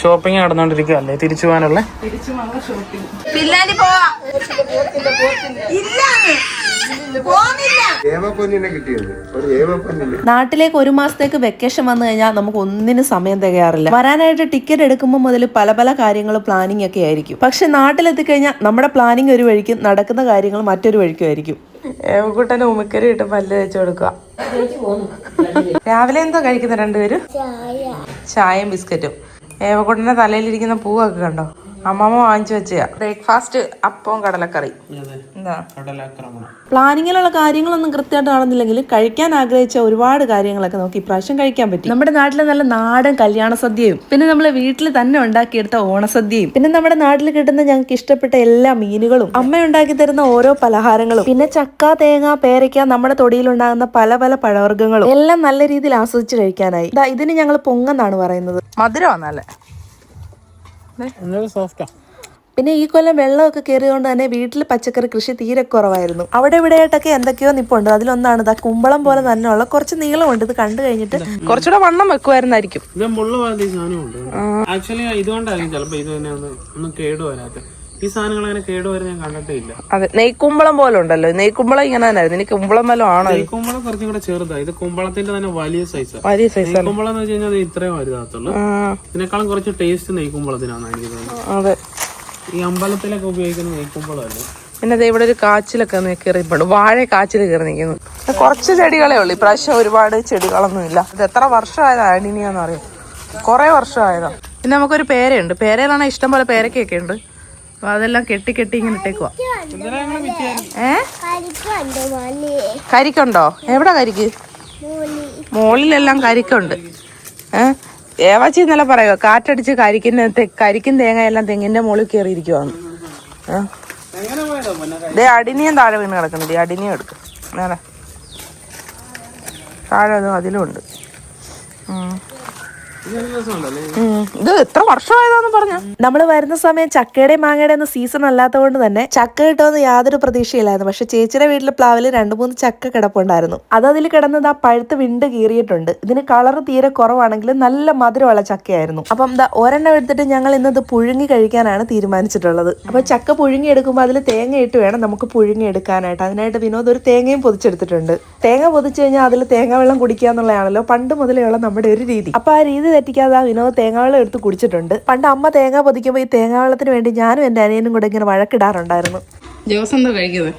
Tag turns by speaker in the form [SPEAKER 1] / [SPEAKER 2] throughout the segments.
[SPEAKER 1] Shopping നടന്നുകൊണ്ടിരിക്കുകയല്ലേ തിരിച്ചു പോകാനുള്ള?
[SPEAKER 2] തിരിച്ചു വന്ന ഷോപ്പിംഗ്
[SPEAKER 3] പിള്ളേര് പോവാ.
[SPEAKER 4] ഏവപ്പൊന്നിനെ കിട്ടിയത്? ഒരു ഏവപ്പൊന്നിന്
[SPEAKER 5] നാട്ടിലേക്ക് ഒരു മാസത്തേക്ക് വെക്കേഷൻ വന്നു കഴിഞ്ഞാൽ നമുക്ക് ഒന്നിനും സമയം തികയാറില്ല. വരാനായിട്ട് ടിക്കറ്റ് എടുക്കുമ്പോൾ മുതൽ പല പല കാര്യങ്ങൾ പ്ലാനിങ് ഒക്കെ ആയിരിക്കും. പക്ഷെ നാട്ടിലെത്തിക്കഴിഞ്ഞാൽ നമ്മുടെ പ്ലാനിങ് ഒരു വഴിക്കും നടക്കുന്ന കാര്യങ്ങൾ മറ്റൊരു വഴിക്കും ആയിരിക്കും.
[SPEAKER 2] ഏവക്കൂട്ടന് ഉമിക്കരി ഇട്ട് പല്ല് വെച്ചു കൊടുക്കുക രാവിലെ എന്തോ കഴിക്കുന്ന രണ്ടുപേരും? ചായയും ബിസ്ക്കറ്റും. ഏവക്കുട്ടന്റെ തലയിലിരിക്കുന്ന പൂവൊക്കെ കണ്ടോ? അമ്മമ്മ വാങ്ങിച്ചു വെച്ചയാ. ബ്രേക്ക്ഫാസ്റ്റ് അപ്പവും കടലക്കറി.
[SPEAKER 5] പ്ലാനിങ്ങിലുള്ള കാര്യങ്ങളൊന്നും കൃത്യമായിട്ട് നടന്നില്ലെങ്കിൽ കഴിക്കാൻ ആഗ്രഹിച്ച ഒരുപാട് കാര്യങ്ങളൊക്കെ നമുക്ക് ഇപ്രാവശ്യം കഴിക്കാൻ പറ്റും. നമ്മുടെ നാട്ടിലെ നല്ല നാടൻ കല്യാണ സദ്യയും പിന്നെ നമ്മൾ വീട്ടിൽ തന്നെ ഉണ്ടാക്കിയെടുത്ത ഓണസദ്യയും പിന്നെ നമ്മുടെ നാട്ടിൽ കിട്ടുന്ന ഞങ്ങൾക്ക് ഇഷ്ടപ്പെട്ട എല്ലാ മീനുകളും അമ്മ ഉണ്ടാക്കി തരുന്ന ഓരോ പലഹാരങ്ങളും പിന്നെ ചക്ക തേങ്ങ പേരയ്ക്ക നമ്മുടെ തൊടിയിൽ ഉണ്ടാകുന്ന പല പല പഴവർഗങ്ങളും എല്ലാം നല്ല രീതിയിൽ ആസ്വദിച്ച് കഴിക്കാനായി. ദാ ഇതിന് ഞങ്ങൾ പൊങ്ങെന്നാണ് പറയുന്നത്.
[SPEAKER 2] മധുരമാണല്ലേ
[SPEAKER 1] സോഫ്റ്റാ.
[SPEAKER 5] പിന്നെ ഈ കൊല്ലം വെള്ളമൊക്കെ കയറിയതുകൊണ്ട് തന്നെ വീട്ടിൽ പച്ചക്കറി കൃഷി തീരെ കുറവായിരുന്നു. അവിടെ ഇവിടെയായിട്ടൊക്കെ എന്തൊക്കെയോ നിപ്പുണ്ട്. അതിലൊന്നാണ് ഇതാ കുമ്പളം പോലെ തന്നെ ഉള്ള കുറച്ച് നീളമുണ്ട്. ഇത് കണ്ടു കഴിഞ്ഞിട്ട്
[SPEAKER 2] കുറച്ചുകൂടെ വണ്ണം വെക്കുമായിരുന്നായിരിക്കും.
[SPEAKER 1] ഇത് മുള്ള പോലത്തെ ഈ സാധനമുണ്ട് ആക്ച്വലി ഇതുകൊണ്ടായിരിക്കും ചിലപ്പോ ഇത് തന്നെ ഒന്ന് ഒന്നും കേട് വരാത്ത ഈ സാധനങ്ങൾ അങ്ങനെ കേട് വരുന്ന ഞാൻ കണ്ടിട്ടേ ഇല്ല.
[SPEAKER 2] അതെ നെയ്ക്കുമ്പളം പോലെ ഉണ്ടല്ലോ. നെയ്ക്കുമ്പളം ഇങ്ങനെ തന്നെ ആയിരുന്നു. എനിക്ക് കുമ്പളം വല്ലതും ആണോ?
[SPEAKER 1] നെയ്ക്കുമ്പളം കുമ്പളം കുറച്ചും കൂടെ ചെറുതാ. ഇത് കുമ്പളത്തിന്റെ തന്നെ വലിയ സൈസ്
[SPEAKER 2] വലിയ സൈസ്
[SPEAKER 1] നെയ്ക്കുമ്പളം എന്ന് വെച്ച് കഴിഞ്ഞാൽ അത് ഇത്രയും വലുതാത്തുള്ളൂ ഇതിനേക്കാളും കുറച്ച് ടേസ്റ്റ് നെയ്ക്കുമ്പളത്തിനാണ് എനിക്ക് തോന്നുന്നത്
[SPEAKER 2] അതെ.
[SPEAKER 1] ഈ അമ്പലത്തിലൊക്കെ ഉപയോഗിക്കുന്ന നെയ്ക്കുമ്പളമല്ലേ?
[SPEAKER 2] പിന്നെ ദേ ഇവിടെ ഒരു കാച്ചിലൊക്കെ കയറിയിട്ടുണ്ട് വാഴ കാച്ചിൽ കയറി നിൽക്കുന്നു കുറച്ച് ചെടികളേ ഉള്ളൂ. ഇപ്രാവശ്യം ഒരുപാട് ചെടികളൊന്നും ഇല്ല. ഇത് എത്ര വർഷമായതാ അടിനിയാന്ന് അറിയാം? കുറെ വർഷമായതാ. പിന്നെ നമുക്കൊരു പേരയുണ്ട്. പേരയിലാണ് ഇഷ്ടം പോലെ പേരക്കൊക്കെ ഉണ്ട്. അപ്പൊ അതെല്ലാം കെട്ടി കെട്ടി ഇങ്ങനെ ഇട്ടേക്കുവാ. ഏ? കരിക്കുണ്ടോ എവിടെ കരിക്ക്? മോളിലെല്ലാം കരിക്കുണ്ട്. ഏ? ഏവാച്ചി ഇന്നലെ പറയുക കാറ്റടിച്ച് കരിക്കുന്ന കരിക്കും തേങ്ങയെല്ലാം തെങ്ങിന്റെ മുകളിൽ കയറിയിരിക്കുവാന്ന്. ഏ? ദേ അടിനിയും താഴെ വീണ് കിടക്കുന്നുണ്ട് ഈ അടിനിയും എടുക്കും. നേരെ. താഴെ അതും അതിലും ഉണ്ട്. ഇത് എത്ര വർഷമായതാന്ന് പറഞ്ഞു?
[SPEAKER 5] നമ്മൾ വരുന്ന സമയം ചക്കയുടെ മാങ്ങയുടെ ഒന്നും സീസൺ അല്ലാത്തതുകൊണ്ട് തന്നെ ചക്ക കിട്ടുമെന്ന് യാതൊരു പ്രതീക്ഷയില്ലായിരുന്നു. പക്ഷെ ചേച്ചിയുടെ വീട്ടിലെ പ്ലാവിൽ രണ്ട് മൂന്ന് ചക്ക കിടപ്പുണ്ടായിരുന്നു. അത് അതിൽ കിടന്നത് ആ പഴുത്ത് വിണ്ട് കീറിയിട്ടുണ്ട്. ഇതിന് കളർ തീരെ കുറവാണെങ്കിലും നല്ല മധുരമുള്ള ചക്കയായിരുന്നു. അപ്പം എന്താ ഒരെണ്ണം എടുത്തിട്ട് ഞങ്ങൾ ഇന്നത് പുഴുങ്ങി കഴിക്കാനാണ് തീരുമാനിച്ചിട്ടുള്ളത്. അപ്പൊ ചക്ക പുഴുങ്ങി എടുക്കുമ്പോൾ അതിൽ തേങ്ങ ഇട്ട് വേണം നമുക്ക് പുഴുങ്ങി എടുക്കാനായിട്ട്. അതിനായിട്ട് വിനോദ് ഒരു തേങ്ങയും പൊതിച്ചെടുത്തിട്ടുണ്ട്. തേങ്ങ പൊതിച്ചു കഴിഞ്ഞാൽ അതിൽ തേങ്ങ വെള്ളം കുടിക്കുക എന്നുള്ളതാണല്ലോ പണ്ട് ഉള്ള നമ്മുടെ ഒരു രീതി. അപ്പൊ ആ രീതി തെറ്റിക്കാതെ ആ വിനോദ് തേങ്ങാവെള്ളം എടുത്ത് കുടിച്ചിട്ടുണ്ട്. പണ്ട് അമ്മ തേങ്ങ പൊതിക്കുമ്പോൾ ഈ തേങ്ങാവെള്ളത്തിന് വേണ്ടി ഞാനും എന്റെ അനിയനും കൂടെ ഇങ്ങനെ വഴക്കിടാറുണ്ടായിരുന്നു.
[SPEAKER 2] എന്താ കഴിക്കുന്നത്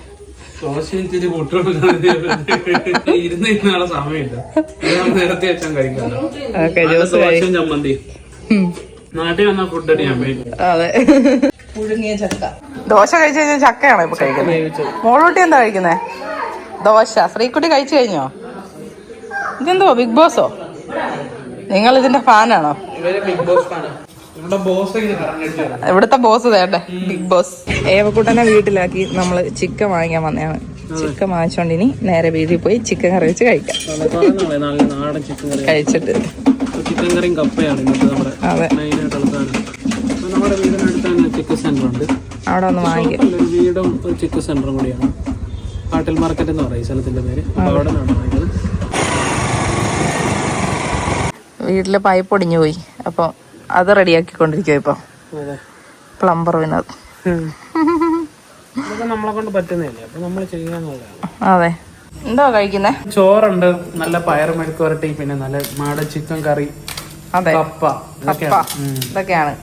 [SPEAKER 2] ചക്ക. ദോശ കഴിച്ചു കഴിഞ്ഞാൽ ചക്കയാണോ ഇപ്പൊ കഴിക്കുന്നത് മോളൂട്ടി എന്താ കഴിക്കുന്നേ? ദോശ. ശ്രീക്കുട്ടി കഴിച്ചു കഴിഞ്ഞോ? ഇതെന്തോ ബിഗ് ബോസോ? നിങ്ങൾ ഇതിന്റെ ഫാനാണോ
[SPEAKER 1] ബിഗ് ബോസ് ഫാനാണ്
[SPEAKER 2] ഇവിടുത്തെ ബോസ് വേണ്ടേ ബിഗ് ബോസ്. ഏവക്കൂട്ടനെ വീട്ടിലാക്കി നമ്മൾ ചിക്കൻ വാങ്ങിക്കാൻ വന്നതാണ്. ചിക്കൻ വാങ്ങിച്ചോണ്ട് ഇനി നേരെ വീട്ടിൽ പോയി ചിക്കൻ കറി വെച്ച് കഴിക്കാം.
[SPEAKER 1] നല്ല നാടൻ ചിക്കൻ
[SPEAKER 2] കഴിച്ചിട്ട്.
[SPEAKER 1] ചിക്കൻ കറിയും കപ്പയാണ് ഇന്നത്തെ നമ്മുടെ
[SPEAKER 2] അതെ.
[SPEAKER 1] നമ്മുടെ വീടിനടുത്ത് തന്നെ ചിക്കൻ സെന്റർ ഉണ്ട്.
[SPEAKER 2] അവിടെ ഒന്ന് വാങ്ങിക്കാം.
[SPEAKER 1] ഒരു വീടും ഒരു ചിക്കൻ സെന്ററും കൂടിയാണ്. കാട്ടിൽ മാർക്കറ്റ് എന്ന് പറയും സ്ഥലത്തിന്റെ പേര്. അവിടെ നിന്നാണ് വാങ്ങിയത്.
[SPEAKER 2] വീട്ടിൽ പൈപ്പ് ഒടിഞ്ഞു പോയി. അപ്പോൾ അത് റെഡിയാക്കിക്കൊണ്ടിരിക്കുക ഇപ്പോൾ
[SPEAKER 1] ഇപ്പൊ
[SPEAKER 2] പ്ലംബർ വിനോദ്
[SPEAKER 1] ഇതൊക്കെ നമ്മളെ കൊണ്ട് പറ്റുന്നില്ലേ അപ്പൊ നമ്മൾ ചെയ്യാന്നുള്ളതാണ്.
[SPEAKER 2] അതെ. എന്തോ കഴിക്കുന്നേ?
[SPEAKER 1] ചോറുണ്ട്. നല്ല പയർ മെഴുക്കുരട്ടി പിന്നെ നല്ല മാട ചിക്കൻ കറി
[SPEAKER 2] അതെ.
[SPEAKER 1] കപ്പ ഇതൊക്കെയാണ്.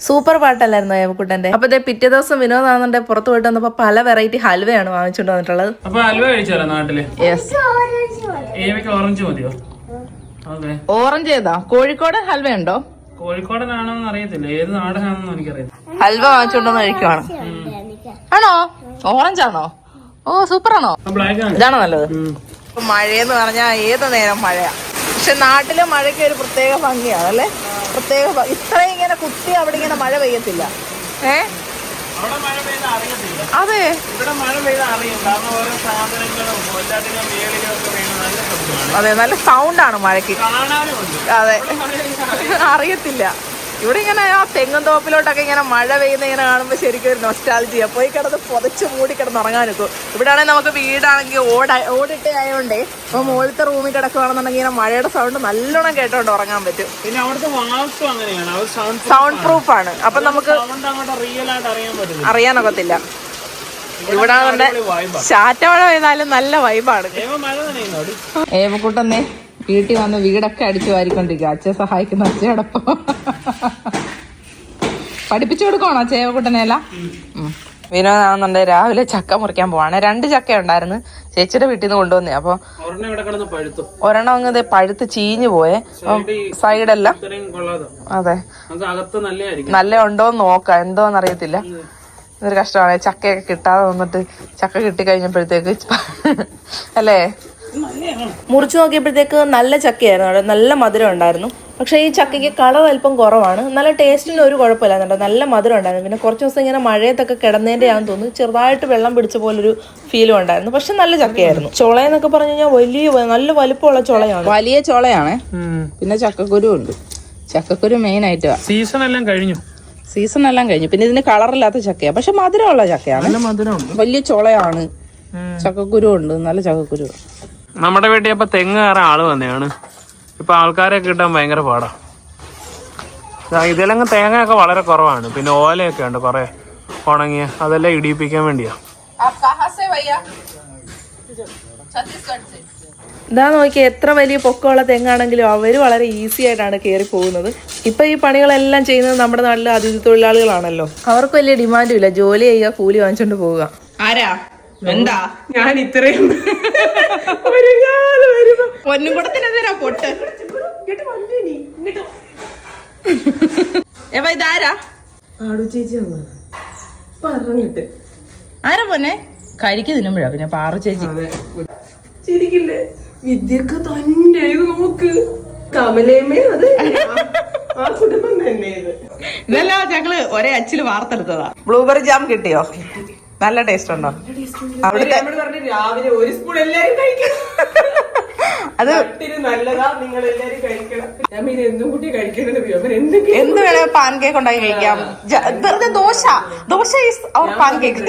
[SPEAKER 5] സൂപ്പർ പാട്ടല്ലായിരുന്നു ഏവക്കുട്ടന്റെ അപ്പൊ ദേ പിറ്റേ ദിവസം വിനോദാണെന്നുണ്ടെ പുറത്തു പോയിട്ട് വന്നപ്പോ പല വെറൈറ്റി ഹൽവയാണ് വാങ്ങിച്ചുകൊണ്ട് വന്നിട്ടുള്ളത്.
[SPEAKER 1] അപ്പൊ ഹൽവ കഴിച്ചാലോ നാട്ടിൽ? ഓറഞ്ച് മതിയോ?
[SPEAKER 2] ഓറഞ്ച് ഏതാ? കോഴിക്കോട് ഹൽവ ഉണ്ടോ
[SPEAKER 1] കോഴിക്കോടനാണോന്ന് അറിയത്തില്ല. ഏത് നാടനാണെന്ന് എനിക്കറിയില്ല
[SPEAKER 2] ഹൽവ വാങ്ങിച്ചോണ്ടോന്ന് കഴിക്കുവാണ്. ആണോ? ഓറഞ്ച് ആണോ ഓ സൂപ്പർ ആണോ
[SPEAKER 1] ബ്ലാക്ക് ആണ്.
[SPEAKER 2] ഇതാണോ നല്ലത്. മഴയെന്ന് പറഞ്ഞാൽ ഏത് നേരം മഴയാ? പക്ഷെ നാട്ടിലെ മഴയ്ക്ക് ഒരു പ്രത്യേക ഭംഗിയാണ് അല്ലേ? പ്രത്യേക ഭംഗി ഇത്രയും ഇങ്ങനെ കുത്തി അവിടെ ഇങ്ങനെ മഴ പെയ്യത്തില്ല. ഏ? അതെ. അതെ നല്ല സൗണ്ടാണ് മഴയ്ക്ക്. അതെ. അറിയത്തില്ല. ഇവിടെ ഇങ്ങനെ ആ തെങ്ങും തോപ്പിലോട്ടൊക്കെ ഇങ്ങനെ മഴ പെയ്യുന്ന ഇങ്ങനെ കാണുമ്പോൾ ശരിക്കും ഒരു നൊസ്റ്റാലജിയാണ് പോയി കിടന്ന് പുതച്ച് മൂടി കിടന്ന് ഉറങ്ങാൻ നിൽക്കും. ഇവിടെ ആണെങ്കിൽ നമുക്ക് വീടാണെങ്കിൽ ഓട ഓടിട്ടേ ആയതുകൊണ്ടേ അപ്പോൾ മുകളിലത്തെ റൂമിൽ കിടക്കുകയാണെന്നുണ്ടെങ്കിൽ ഇങ്ങനെ മഴയുടെ സൗണ്ട് നല്ലോണം കേട്ടോണ്ട് ഉറങ്ങാൻ പറ്റും.
[SPEAKER 1] പിന്നെ അവിടുത്തെ വാസ്തു അങ്ങനെയാണ്. സൗണ്ട്
[SPEAKER 2] സൗണ്ട് പ്രൂഫ് ആണ്. അപ്പൊ നമുക്ക്
[SPEAKER 1] സൗണ്ട് അങ്ങോട്ട് റിയൽ അറിയാൻ പറ്റില്ല.
[SPEAKER 2] അറിയാനൊക്കത്തില്ല. ഇവിടെ ചാറ്റ മഴ പെയ്താലും നല്ല വൈബാണ് ഏവക്കുട്ടന്നെ വീട്ടിൽ വന്ന് വീടൊക്കെ അടിച്ചു വാരിക്കൊണ്ടിരിക്കുക അച്ഛൻ സഹായിക്കുന്ന അച്ഛയോടൊപ്പം പഠിപ്പിച്ചു കൊടുക്കണോ ചേവക്കുട്ടനെയല്ല വിനോദാണെന്നുണ്ടെങ്കിൽ രാവിലെ ചക്ക മുറിക്കാൻ പോവാണ്. രണ്ട് ചക്ക ഉണ്ടായിരുന്നു. ചേച്ചിയുടെ വീട്ടിൽ നിന്ന് കൊണ്ടുവന്നേ. അപ്പൊ
[SPEAKER 1] ഒരെണ്ണം
[SPEAKER 2] അങ്ങ് പഴുത്ത് ചീഞ്ഞു പോയെ.
[SPEAKER 1] സൈഡ്
[SPEAKER 2] സൈഡെല്ലാം അതെ. നല്ല ഉണ്ടോന്ന് നോക്കാം. എന്തോന്ന് അറിയത്തില്ല ഇതൊരു കഷ്ടമാണ്. ചക്കയൊക്കെ കിട്ടാതെ വന്നിട്ട് ചക്ക കിട്ടിക്കഴിഞ്ഞപ്പോഴത്തേക്ക് അല്ലേ?
[SPEAKER 5] മുറിച്ചു നോക്കിയപ്പോഴത്തേക്ക് നല്ല ചക്കയായിരുന്നു അവിടെ നല്ല മധുരം ഉണ്ടായിരുന്നു. പക്ഷേ ഈ ചക്കയ്ക്ക് കളർ അല്പം കുറവാണ്. നല്ല ടേസ്റ്റിന് ഒരു കുഴപ്പമില്ലാന്നുണ്ട്. നല്ല മധുരം ഉണ്ടായിരുന്നു. പിന്നെ കുറച്ച് ദിവസം ഇങ്ങനെ മഴയത്തൊക്കെ കിടന്നതിന്റെ ആണെന്ന് തോന്നുന്നു. ചെറുതായിട്ട് വെള്ളം പിടിച്ച പോലൊരു ഫീലും ഉണ്ടായിരുന്നു. പക്ഷെ നല്ല ചക്കയായിരുന്നു. ചുളയെന്നൊക്കെ പറഞ്ഞു കഴിഞ്ഞാൽ വലിയ നല്ല വലുപ്പമുള്ള ചുളയാണ്.
[SPEAKER 2] വലിയ ചോളയാണ്. പിന്നെ ചക്കക്കുരു ഉണ്ട്. ചക്കക്കുരു മെയിൻ ആയിട്ട്
[SPEAKER 1] സീസൺ എല്ലാം കഴിഞ്ഞു?
[SPEAKER 2] സീസൺ എല്ലാം കഴിഞ്ഞു. പിന്നെ ഇതിന് കളറില്ലാത്ത ചക്കയാണ് പക്ഷെ മധുരമുള്ള ചക്കയാണ്.
[SPEAKER 1] നല്ല മധുരമുണ്ട്.
[SPEAKER 2] വലിയ ചുളയാണ്. ചക്കക്കുരു ഉണ്ട്. നല്ല ചക്കക്കുരു.
[SPEAKER 1] നമ്മുടെ വീട്ടിൽ ഇപ്പൊ തെങ്ങ് കയറാൻ ആൾ വന്നെയാണ്. ഇപ്പൊ ആൾക്കാരെ കിട്ടാൻ ഭയങ്കര പാടാ. ഇതിലങ്ങ് തേങ്ങയൊക്കെ വളരെ കുറവാണ്. പിന്നെ ഓലയൊക്കെ ഉണ്ട് കുറെ. ഉണങ്ങിയ അതെല്ലാം ഇടിയിപ്പിക്കാൻ വേണ്ടിയാ.
[SPEAKER 5] ഇതാ നോക്കി എത്ര വലിയ പൊക്കമുള്ള തെങ്ങാണെങ്കിലും അവർ വളരെ ഈസി ആയിട്ടാണ് കയറി പോകുന്നത്. ഇപ്പൊ ഈ പണികളെല്ലാം ചെയ്യുന്നത് നമ്മുടെ നാട്ടിലെ അതിഥി തൊഴിലാളികളാണല്ലോ. അവർക്ക് വലിയ ഡിമാൻഡും ഇല്ല. ജോലി ചെയ്യുക കൂലി വാങ്ങിച്ചോണ്ട് പോവുക.
[SPEAKER 2] ആരാ? എന്താ?
[SPEAKER 1] ഞാൻ ഇത്രയും
[SPEAKER 2] പൊന്നും കൂടത്തിനെതിരാ പൊട്ട്? എവ ഇതാരാ? ആരാ പോന്നെ? കരിക്ക് തിന്നുമ്പോഴാ പിന്നെ പാറു ചേച്ചി.
[SPEAKER 3] വിദ്യക്ക് തന്നെ നോക്ക്. കമലേമ്മേ അത്. ആ കുടുംബം തന്നെ ഇത്.
[SPEAKER 2] ഇതെല്ലാം ഞങ്ങൾ ഒരേ അച്ചിൽ വാർത്തെടുത്തതാ. ബ്ലൂബെറി ജാം കിട്ടിയോ? നല്ല ടേസ്റ്റ് ഉണ്ടോ? അവിടുത്തെ
[SPEAKER 3] രാവിലെ ഒരു സ്പൂൺ എല്ലാരും കഴിക്കണം.
[SPEAKER 2] അത്
[SPEAKER 3] നല്ലതാ നിങ്ങൾ എല്ലാരും കഴിക്കണം എന്തും കൂട്ടി എന്തൊക്കെ
[SPEAKER 2] എന്ത് വേണേ പാൻ കേക്ക് ഉണ്ടാക്കി കഴിക്കാം. വെറുതെ dosa? Dosa is our pancake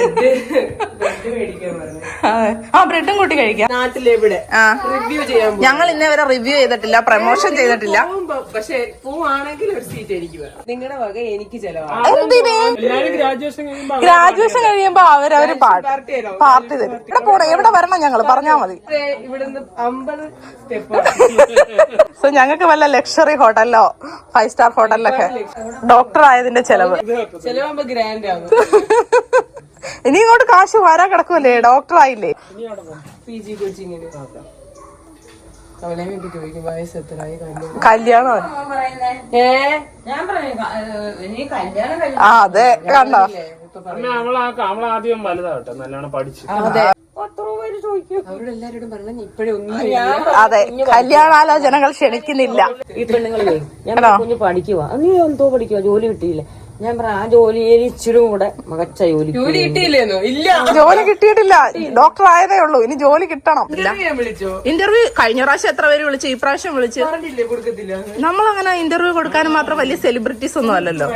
[SPEAKER 2] ആ ബ്രെഡും കൂട്ടി കഴിക്കാം.
[SPEAKER 3] നാട്ടിലെവിടെ റിവ്യൂ ചെയ്യാൻ
[SPEAKER 2] ഞങ്ങൾ ഇന്നേ വരെ റിവ്യൂ ചെയ്തിട്ടില്ല പ്രമോഷൻ ചെയ്തിട്ടില്ല.
[SPEAKER 3] പക്ഷെ പോവാണെങ്കിൽ ഒരു സീറ്റ് എനിക്ക് വേണം. നിങ്ങളുടെ വക എനിക്ക് ചെലവാണ്.
[SPEAKER 1] ഗ്രാജുവേഷൻ കഴിയുമ്പോ
[SPEAKER 2] അവരവര്
[SPEAKER 3] പാർട്ടി തരാം
[SPEAKER 2] പാർട്ടി തരും. ഇവിടെ കൂടെ എവിടെ വരണം ഞങ്ങൾ പറഞ്ഞാ മതി.
[SPEAKER 3] ഇവിടുന്ന് അമ്പത് സ്റ്റെപ്പ്
[SPEAKER 2] സോ ഞങ്ങൾക്ക് വല്ല ലക്ഷറി ഹോട്ടലിലോ ഫൈവ് സ്റ്റാർ ഹോട്ടലിലൊക്കെ ഡോക്ടർ ആയതിന്റെ ചെലവ്. ഇനി ഇങ്ങോട്ട് കാശ് വരാൻ കിടക്കുമല്ലേ ഡോക്ടർ ആയില്ലേ?
[SPEAKER 3] പി ജി കോച്ചിങ്ങിന് ചോദിക്കും കല്യാണം
[SPEAKER 2] കല്യാണം
[SPEAKER 3] ഏ
[SPEAKER 2] ആ അതെ കണ്ടോ?
[SPEAKER 1] വലുതാവട്ടെ നല്ലോണം പഠിച്ചു.
[SPEAKER 3] അവരോട് എല്ലാരോടും പറഞ്ഞ ഇപ്പഴേ ഒന്നും
[SPEAKER 2] അതെ കല്യാണാലോചനകൾ ക്ഷണിക്കുന്നില്ല.
[SPEAKER 3] ഈ പെണ്ണുങ്ങളെ ഞാൻ കുഞ്ഞ് പഠിക്കുവാ? നീ എന്തോ പഠിക്കുവാ? ജോലി കിട്ടിയില്ല? ഞാൻ പറ ആ ജോലിയിൽ ഇച്ചിരി കൂടെ മികച്ച ജോലി ജോലി കിട്ടിയില്ലേന്നോ? ഇല്ല.
[SPEAKER 2] ജോലി കിട്ടിയിട്ടില്ല. ഡോക്ടർ ആയതേ ഉള്ളൂ. ഇനി ജോലി കിട്ടണം.
[SPEAKER 3] ഞാൻ വിളിച്ചോ?
[SPEAKER 2] ഇന്റർവ്യൂ കഴിഞ്ഞ പ്രാവശ്യം എത്ര പേര് വിളിച്ചു? ഈ പ്രാവശ്യം വിളിച്ചു? നമ്മളങ്ങനെ ഇന്റർവ്യൂ കൊടുക്കാനും മാത്രം വലിയ സെലിബ്രിറ്റീസ് ഒന്നും അല്ലല്ലോ.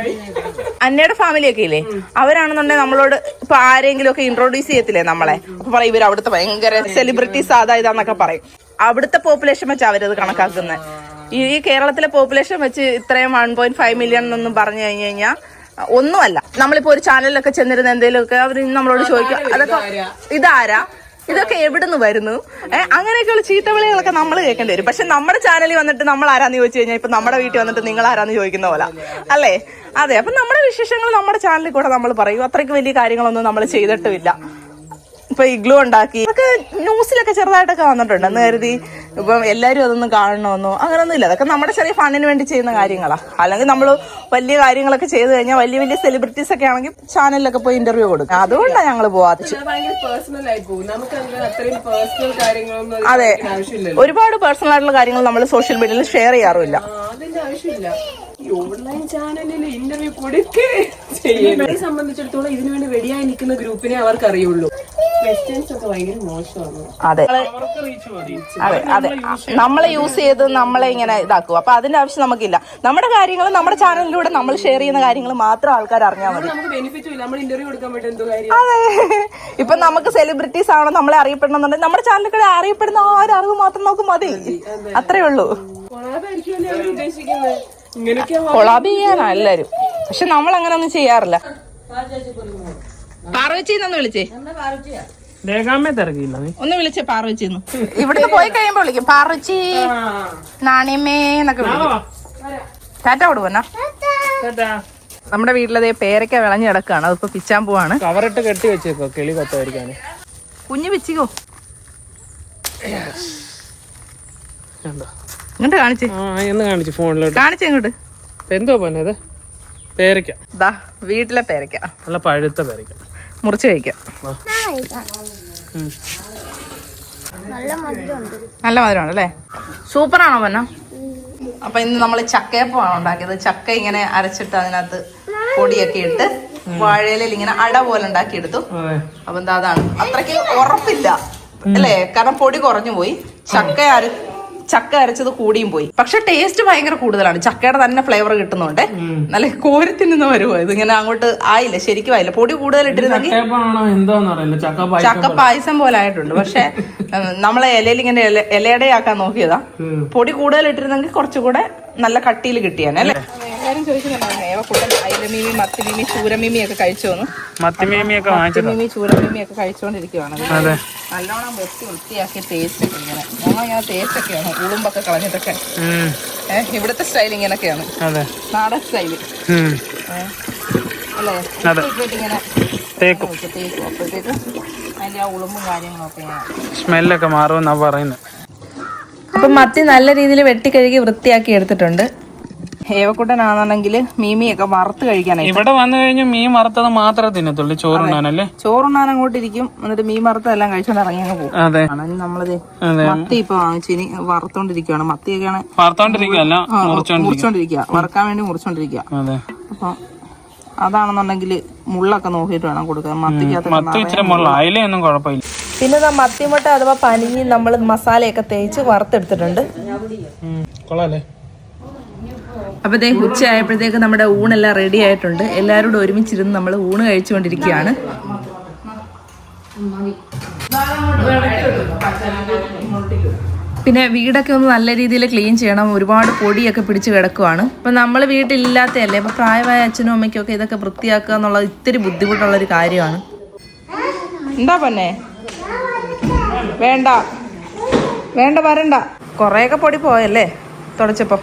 [SPEAKER 2] അന്നയുടെ ഫാമിലി ഒക്കെ ഇല്ലേ? അവരാണെന്നുണ്ടെങ്കിൽ നമ്മളോട് ഇപ്പൊ ആരെങ്കിലും ഒക്കെ ഇൻട്രോഡ്യൂസ് ചെയ്യത്തില്ലേ നമ്മളെ? അപ്പൊ പറയും ഇവർ അവിടുത്തെ ഭയങ്കര സെലിബ്രിറ്റീസ് അതാ ഇതാന്നൊക്കെ പറയും. അവിടുത്തെ പോപ്പുലേഷൻ വെച്ച് അവരത് കണക്കാക്കുന്നത്. ഈ ഈ കേരളത്തിലെ പോപ്പുലേഷൻ വെച്ച് ഇത്രയും വൺ പോയിന്റ് ഫൈവ് മില്യൺ എന്നൊന്നും പറഞ്ഞു കഴിഞ്ഞു കഴിഞ്ഞാൽ ഒന്നുമല്ല. നമ്മളിപ്പോ ഒരു ചാനലിലൊക്കെ ചെന്നിരുന്ന എന്തെങ്കിലുമൊക്കെ അവർ നമ്മളോട് ചോദിക്കും. അതൊക്കെ ഇതാരാ? ഇതൊക്കെ എവിടുന്ന് വരുന്നു? ഏഹ് അങ്ങനെയൊക്കെയുള്ള ചീത്തവിളികളൊക്കെ നമ്മൾ കേൾക്കേണ്ടി വരും. പക്ഷെ നമ്മുടെ ചാനലിൽ വന്നിട്ട് നമ്മൾ ആരാന്ന് ചോദിച്ചു കഴിഞ്ഞാൽ ഇപ്പൊ നമ്മുടെ വീട്ടിൽ വന്നിട്ട് നിങ്ങൾ ആരാന്ന് ചോദിക്കുന്ന പോലെ. അല്ലേ? അതെ അപ്പൊ നമ്മുടെ വിശേഷങ്ങൾ നമ്മുടെ ചാനലിൽ കൂടെ നമ്മൾ പറയും. അത്രയ്ക്ക് വലിയ കാര്യങ്ങളൊന്നും നമ്മൾ ചെയ്തിട്ടുമില്ല. ഇപ്പൊ ഇഗ്ലു ഉണ്ടാക്കി. അതൊക്കെ ന്യൂസിലൊക്കെ ചെറുതായിട്ടൊക്കെ വന്നിട്ടുണ്ട്. എന്ന് കരുതി ഇപ്പം എല്ലാവരും അതൊന്നും കാണണമെന്നോ അങ്ങനൊന്നും ഇല്ല അതൊക്കെ നമ്മുടെ ചെറിയ ഫണ്ണിന് വേണ്ടി ചെയ്യുന്ന കാര്യങ്ങളാണ് അല്ലെങ്കിൽ നമ്മൾ വലിയ കാര്യങ്ങളൊക്കെ ചെയ്തു കഴിഞ്ഞാൽ വലിയ വലിയ സെലിബ്രിറ്റീസ് ഒക്കെ ആണെങ്കിൽ ചാനലിലൊക്കെ പോയി ഇന്റർവ്യൂ കൊടുക്കും. അതുകൊണ്ടാണ് ഞങ്ങൾ പോവാത്തത്.
[SPEAKER 3] അത്.
[SPEAKER 2] ഒരുപാട് പേഴ്സണൽ ആയിട്ടുള്ള കാര്യങ്ങൾ നമ്മൾ സോഷ്യൽ മീഡിയയിൽ ഷെയർ ചെയ്യാറുമില്ല.
[SPEAKER 3] ഈ ഓൺലൈൻ ചാനലിൽ ഇന്റർവ്യൂ കൊടുക്കേ. ചെയ്യുന്നവരെ സംബന്ധിച്ചിടത്തോളം ഇതിനു വേണ്ടി റെഡിയായി നിൽക്കുന്ന ഗ്രൂപ്പിനെ അവർക്ക് അറിയുള്ളൂ
[SPEAKER 2] അതെ.
[SPEAKER 1] അവർക്ക് റീച്ച് മതി.
[SPEAKER 2] അതെ അതെ. നമ്മളെ യൂസ് ചെയ്ത് നമ്മളെ ഇങ്ങനെ ഇതാക്കും. അപ്പൊ അതിന്റെ ആവശ്യം നമുക്കില്ല. നമ്മുടെ കാര്യങ്ങൾ നമ്മുടെ ചാനലിലൂടെ നമ്മൾ ഷെയർ ചെയ്യുന്ന കാര്യങ്ങൾ മാത്രം ആൾക്കാർ അറിഞ്ഞാൽ മതി. അതെ. ഇപ്പൊ നമുക്ക് സെലിബ്രിറ്റീസ് ആണോ നമ്മളെ അറിയപ്പെടണമെന്നുണ്ടെങ്കിൽ നമ്മുടെ ചാനലിൽ കൂടെ അറിയപ്പെടുന്ന ആ ഒരു അറിവ് മാത്രം നമുക്ക് മതി. അത്രേ ഉള്ളൂ. കൊളാബ് ചെയ്യാനാ എല്ലാരും. പക്ഷെ നമ്മൾ അങ്ങനെ ഒന്നും ചെയ്യാറില്ല. പാർവച്ചിന്നൊന്ന് വിളിച്ചേ. ഒന്ന് വിളിച്ചേ പാർവച്ചിന്ന്. ഇവിടുന്ന് പോയി കഴിയുമ്പോ വിളിക്കും. പാർവച്ചി നാണിയമ്മേ എന്നൊക്കെ വിളിക്കും. ടാറ്റ കൊടുക്കുന്ന നമ്മുടെ വീട്ടിലതേ പേരക്ക വിളഞ്ഞു കിടക്കാണ്. അതിപ്പോ പിച്ചാൻ പോവാണ്.
[SPEAKER 1] കവറിട്ട് കെട്ടി വെച്ചേക്കോ കിളി കൊത്തായിരിക്കാൻ
[SPEAKER 2] കുഞ്ഞു പിച്ചിക്കോ.
[SPEAKER 1] എന്താ
[SPEAKER 2] ഇങ്ങോട്ട് കാണിച്ചേ.
[SPEAKER 1] ആ എന്ന് കാണിച്ചു ഫോണിലോട്ട്.
[SPEAKER 2] കാണിച്ചേ ഇങ്ങോട്ട്.
[SPEAKER 1] എന്തോ പോന്നെ ഇത്? പേരയ്ക്ക.
[SPEAKER 2] ദാ വീട്ടിലെ പേരക്ക
[SPEAKER 1] നല്ല പഴുത്ത പേരയ്ക്ക.
[SPEAKER 2] മുറിച്ച് കഴിക്കാം. നല്ല മധുരമാണ് അല്ലേ? സൂപ്പറാണോ പന്ന? അപ്പൊ ഇന്ന് നമ്മൾ ചക്കയപ്പമാണ് ഉണ്ടാക്കിയത്. ചക്ക ഇങ്ങനെ അരച്ചിട്ട് അതിനകത്ത് പൊടിയൊക്കെ ഇട്ട് വാഴയിലയിൽ ഇങ്ങനെ അട പോലെ ഉണ്ടാക്കിയെടുത്തു. അപ്പൊ എന്താ അതാണ്? അത്രയ്ക്ക് ഉറപ്പില്ല. അല്ലേ? കാരണം പൊടി കുറഞ്ഞു പോയി ചക്ക അര ചക്ക അരച്ചത് കൂടിയും പോയി. പക്ഷെ ടേസ്റ്റ് ഭയങ്കര കൂടുതലാണ്. ചക്കയുടെ തന്നെ ഫ്ലേവർ കിട്ടുന്നുണ്ട്. നല്ല കോരി തിന്നുന്ന വരുമോ ഇതിങ്ങനെ അങ്ങോട്ട് ആയില്ല ശരിക്കും ആയില്ല. പൊടി കൂടുതൽ ഇട്ടിരുന്നെങ്കിൽ
[SPEAKER 1] ചക്ക പായസം
[SPEAKER 2] പോലെ. ആയിട്ടുണ്ട്. പക്ഷെ നമ്മളെ ഇലയിൽ ഇങ്ങനെ ഇല- ഇലയുടെ ആക്കാൻ നോക്കിയതാ പൊടി കൂടുതൽ ഇട്ടിരുന്നെങ്കിൽ കുറച്ചുകൂടെ നല്ല കട്ടിയിൽ കിട്ടിയാണ് അല്ലേ? എല്ലാരും ചോദിക്കുന്നുണ്ടായിരുന്നു ഏവക്കുട്ടൻ അയിലമീമി മത്തിമീമി ചൂരമീമി ഒക്കെ കഴിച്ചോന്നു.
[SPEAKER 1] മത്തിമേമിയൊക്കെ വാങ്ങിച്ചത്
[SPEAKER 2] മത്തിമീമി ചൂരമീമി ഒക്കെ കഴിച്ചുകൊണ്ടിരിക്കുവാണ്
[SPEAKER 1] അതെ.
[SPEAKER 2] നല്ലോണം വെട്ടി വൃത്തിയാക്കി തേച്ച് ഒക്കെ ഇങ്ങനെ. ഞങ്ങളിങ്ങനെ തേച്ചൊക്കെയാണ് ഉളുമ്പൊക്കെ കളഞ്ഞിട്ടൊക്കെ
[SPEAKER 1] ഉം.
[SPEAKER 2] ഏഹ് ഇവിടുത്തെ സ്റ്റൈൽ നാടൻ സ്റ്റൈൽ
[SPEAKER 1] ഉം.
[SPEAKER 2] അല്ലേ?
[SPEAKER 1] അതെ.
[SPEAKER 2] ഇട്ടിട്ട് ഇങ്ങനെ
[SPEAKER 1] തേക്കും.
[SPEAKER 2] വെച്ച് തേക്കും. അപ്പോഴത്തേക്ക് അതിന്റെ ആ ഉളുമ്പും കാര്യങ്ങളൊക്കെ ഇങ്ങനെ
[SPEAKER 1] സ്മെല്ലൊക്കെ മാറുമെന്നാ പറയുന്നത്
[SPEAKER 5] അപ്പം മത്തി നല്ല രീതിയിൽ വെട്ടിക്കഴുകി വൃത്തിയാക്കി എടുത്തിട്ടുണ്ട്.
[SPEAKER 2] ഏവക്കുട്ടനാണെന്നുണ്ടെങ്കിൽ മീമിയൊക്കെ വറുത്ത് കഴിക്കാനായി
[SPEAKER 1] ഇവിടെ വന്നു കഴിഞ്ഞാൽ മീൻ വറുത്തത് മാത്രമേ തിന്നത്തുള്ളൂ ചോറുണ്ണാനല്ലേ?
[SPEAKER 2] ചോറുണ്ണാൻ അങ്ങോട്ട് ഇരിക്കും എന്നിട്ട് മീൻ വറുത്തതെല്ലാം കഴിച്ചോണ്ട് ഇറങ്ങി അങ്ങ് പോകും.
[SPEAKER 1] അതെ.
[SPEAKER 2] നമ്മളത് മത്തി ഇപ്പൊ വാങ്ങിച്ചു ഇനി വറുത്തോണ്ടിരിക്കുകയാണ് മത്തിയൊക്കെയാണ്
[SPEAKER 1] മുറിച്ചോണ്ടിരിക്കും
[SPEAKER 2] മുറിച്ചോണ്ടിരിക്കുക വറുക്കാൻ വേണ്ടി മുറിച്ചോണ്ടിരിക്കുക അപ്പൊ അതാണെന്നുണ്ടെങ്കിൽ മുള്ളൊക്കെ നോക്കിയിട്ട് വേണം കൊടുക്കാൻ. മത്തിക്കകത്ത്
[SPEAKER 5] പിന്നെ മത്തിമുട്ട അഥവാ പനിഞ്ഞി നമ്മൾ മസാലയൊക്കെ തേച്ച് വറുത്തെടുത്തിട്ടുണ്ട്.
[SPEAKER 1] കൊള്ളാല്ലേ?
[SPEAKER 2] അപ്പൊ ദേ ഉച്ച ആയപ്പോഴത്തേക്ക് നമ്മുടെ ഊണെല്ലാം റെഡി ആയിട്ടുണ്ട്. എല്ലാവരോടും ഒരുമിച്ചിരുന്ന് നമ്മൾ ഊണ് കഴിച്ചുകൊണ്ടിരിക്കുകയാണ്. പിന്നെ വീടൊക്കെ ഒന്ന് നല്ല രീതിയിൽ ക്ലീൻ ചെയ്യണം. ഒരുപാട് പൊടിയൊക്കെ പിടിച്ച് കിടക്കുവാണ്. അപ്പം നമ്മൾ വീട്ടിലില്ലാത്തതല്ലേ? അപ്പൊ പ്രായമായ അച്ഛനും അമ്മയ്ക്കും ഒക്കെ ഇതൊക്കെ വൃത്തിയാക്കുക എന്നുള്ളത് ഇത്തിരി ബുദ്ധിമുട്ടുള്ള ഒരു കാര്യമാണ്. എന്താ പൊന്നെ? വേണ്ട. വേണ്ട വരണ്ട. കുറേയൊക്കെ പൊടി പോയല്ലേ? തുടച്ചപ്പോ.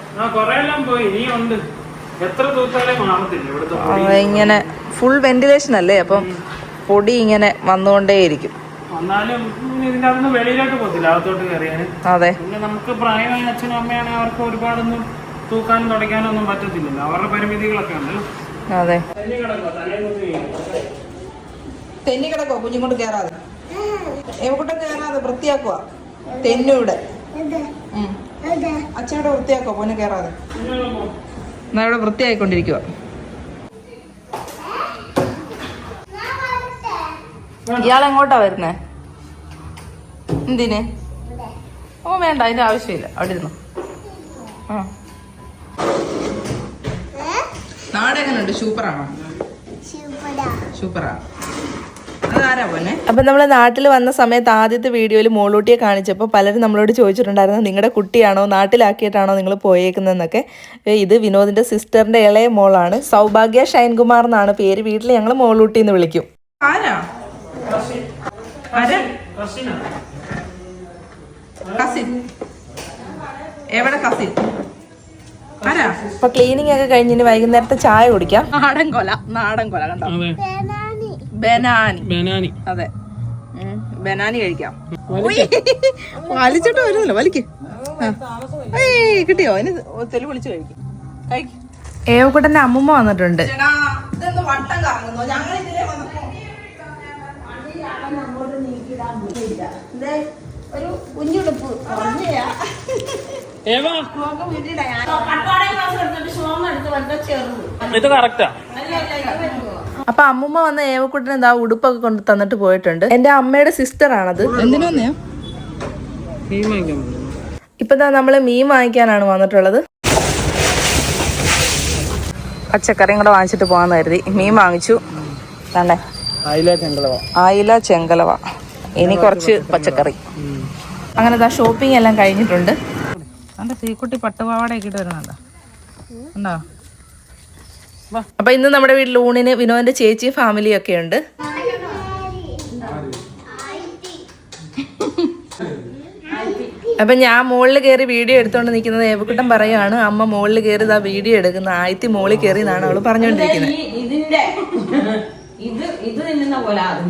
[SPEAKER 2] ഇങ്ങനെ ഫുൾ വെന്റിലേഷൻ അല്ലേ? അപ്പം പൊടി ഇങ്ങനെ വന്നുകൊണ്ടേയിരിക്കും.
[SPEAKER 1] വെളിയിലോട്ട് പോകത്തില്ല. അകത്തോട്ട്
[SPEAKER 2] അതെ.
[SPEAKER 1] നമുക്ക് പ്രായമായ അച്ഛനും അമ്മയാണെങ്കിൽ അവർക്ക് ഒരുപാടൊന്നും തൂക്കാനും തുടയ്ക്കാനും ഒന്നും പറ്റത്തില്ലല്ലോ. അവരുടെ പരിമിതികളൊക്കെ
[SPEAKER 2] അതെ.
[SPEAKER 1] തെന്നി
[SPEAKER 2] കിടക്കോ കുഞ്ഞും കൊണ്ട് കയറാതെ. എവിടെ കയറാതെ വൃത്തിയാക്കുക അച്ഛനോട് വൃത്തിയാക്കോ? പൊന്നെ കയറാതെ എന്നാ ഇവിടെ വൃത്തിയായിക്കൊണ്ടിരിക്കുക ഇയാൾ എങ്ങോട്ടാ വരുന്നേ? എന്തിന്? ഓ വേണ്ട അതിന്റെ ആവശ്യമില്ല. അവിടെ ഇരുന്നു. ആ. നാട് എങ്ങനെയുണ്ട് സൂപ്പറാണോ? സൂപ്പറാ.
[SPEAKER 5] അപ്പം നമ്മൾ നാട്ടിൽ വന്ന സമയത്ത് ആദ്യത്തെ വീഡിയോയിൽ മോളൂട്ടിയെ കാണിച്ചപ്പോൾ പലരും നമ്മളോട് ചോദിച്ചിട്ടുണ്ടായിരുന്നു നിങ്ങളുടെ കുട്ടിയാണോ? നാട്ടിലാക്കിയിട്ടാണോ നിങ്ങൾ പോയേക്കുന്നതെന്നൊക്കെ? ഇത് വിനോദിന്റെ സിസ്റ്ററിന്റെ ഇളയ മോളാണ്. സൗഭാഗ്യ ഷൈൻകുമാർ എന്നാണ് പേര്. വീട്ടിൽ ഞങ്ങൾ മോളൂട്ടി എന്ന് വിളിക്കും
[SPEAKER 2] എവിടെ കസിൻ? ആരാ?
[SPEAKER 5] അപ്പൊ ക്ലീനിങ് ഒക്കെ കഴിഞ്ഞിട്ട് വൈകുന്നേരത്തെ ചായ കുടിക്കാം.
[SPEAKER 2] നാടൻ കൊല നാടൻ കൊല കണ്ടോ? ബനാനി.
[SPEAKER 1] ബനാനി.
[SPEAKER 2] അതെ. ബനാനി കഴിക്കാം. വലിച്ചിട്ട് വരുന്നില്ല വലിക്ക്. കിട്ടിയോ? അതിന് തെളി വിളിച്ച് കഴിക്കും. കഴിക്കും.
[SPEAKER 5] ഏവക്കുട്ടന്റെ അമ്മമ്മ വന്നിട്ടുണ്ട്.
[SPEAKER 2] ഒരു
[SPEAKER 1] കുഞ്ഞുടുപ്പ്. ഇത് കറക്റ്റാ
[SPEAKER 5] അപ്പൊ അമ്മുമ്മ വന്ന ഏവക്കുട്ടൻ എന്താ ഉടുപ്പൊക്കെ കൊണ്ട് തന്നിട്ട് പോയിട്ടുണ്ട്. എന്റെ അമ്മയുടെ സിസ്റ്റർ ആണത്. ഇപ്പൊ ദാ നമ്മൾ മീൻ വാങ്ങിക്കാനാണ് വന്നിട്ടുള്ളത്.
[SPEAKER 2] പച്ചക്കറിയും കൂടെ വാങ്ങിച്ചിട്ട് പോവാൻ കരുതി. മീൻ വാങ്ങിച്ചു. കണ്ടേ?
[SPEAKER 1] അയില ചെങ്കലവ.
[SPEAKER 2] ആയില ചെങ്കലവ. ഇനി കുറച്ച് പച്ചക്കറി.
[SPEAKER 5] അങ്ങനെ ദാ ഷോപ്പിംഗ് എല്ലാം കഴിഞ്ഞിട്ടുണ്ട്.
[SPEAKER 2] കണ്ട തീക്കുട്ടി പട്ടുപാവാടയൊക്കെ ഇട്ട് വരുന്നുണ്ടോ? ഉണ്ടോ?
[SPEAKER 5] അപ്പൊ ഇന്ന് നമ്മുടെ വീട്ടിൽ ഊണിന് വിനോദിന്റെ ചേച്ചിയും ഫാമിലിയും ഒക്കെ ഉണ്ട്. അപ്പൊ ഞാൻ മുകളിൽ കയറി വീഡിയോ എടുത്തോണ്ട് നിൽക്കുന്നത് ഏവക്കുട്ടൻ പറയാണ് അമ്മ മുകളിൽ കയറി ഇതാ വീഡിയോ എടുക്കുന്ന ആയിത്തി മുകളിൽ കയറി എന്നാണ് അവൾ പറഞ്ഞുകൊണ്ടിരിക്കുന്നത്
[SPEAKER 3] തേങ്ങാ ഇതിന്റെ ഇത് ഇത് തിന്നുന്ന പോലെ അതും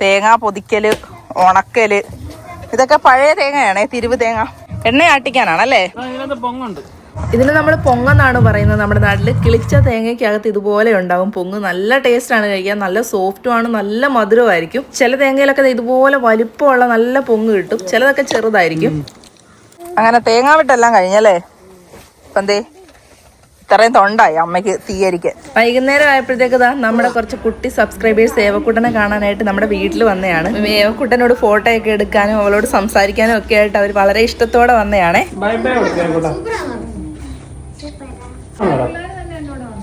[SPEAKER 2] തേങ്ങ പൊതിക്കൽ ഉണക്കൽ. ഇതൊക്കെ പഴയ തേങ്ങയാണേ തിരുവ് തേങ്ങ. എണ്ണ ആട്ടിക്കാനാണല്ലേ?
[SPEAKER 5] ഇതിന് നമ്മൾ പൊങ്ങെന്നാണ് പറയുന്നത്. നമ്മുടെ നാട്ടിൽ കിളിച്ച തേങ്ങയ്ക്കകത്ത് ഇതുപോലെ ഉണ്ടാവും. പൊങ്ങ് നല്ല ടേസ്റ്റ് ആണ് കഴിക്കാൻ. നല്ല സോഫ്റ്റും ആണ് നല്ല മധുരമായിരിക്കും. ചില തേങ്ങയിലൊക്കെ ഇതുപോലെ വലിപ്പമുള്ള നല്ല പൊങ്ങ് കിട്ടും. ചിലതൊക്കെ ചെറുതായിരിക്കും.
[SPEAKER 2] അങ്ങനെ തേങ്ങാവിട്ടെല്ലാം കഴിഞ്ഞല്ലേ? അപ്പം എന്തേ ഇത്രയും തൊണ്ടായി അമ്മയ്ക്ക് തീയരിക്കാൻ
[SPEAKER 5] വൈകുന്നേരം ആയപ്പോഴത്തേക്ക് നമ്മുടെ കുറച്ച് കുട്ടി സബ്സ്ക്രൈബേഴ്സ് ഏവക്കുട്ടനെ കാണാനായിട്ട് നമ്മുടെ വീട്ടിൽ വന്നതാണ് ഏവക്കുട്ടനോട് ഫോട്ടോ ഒക്കെ എടുക്കാനും അവളോട് സംസാരിക്കാനും ഒക്കെ ആയിട്ട് അവർ വളരെ ഇഷ്ടത്തോടെ വന്നതാണേ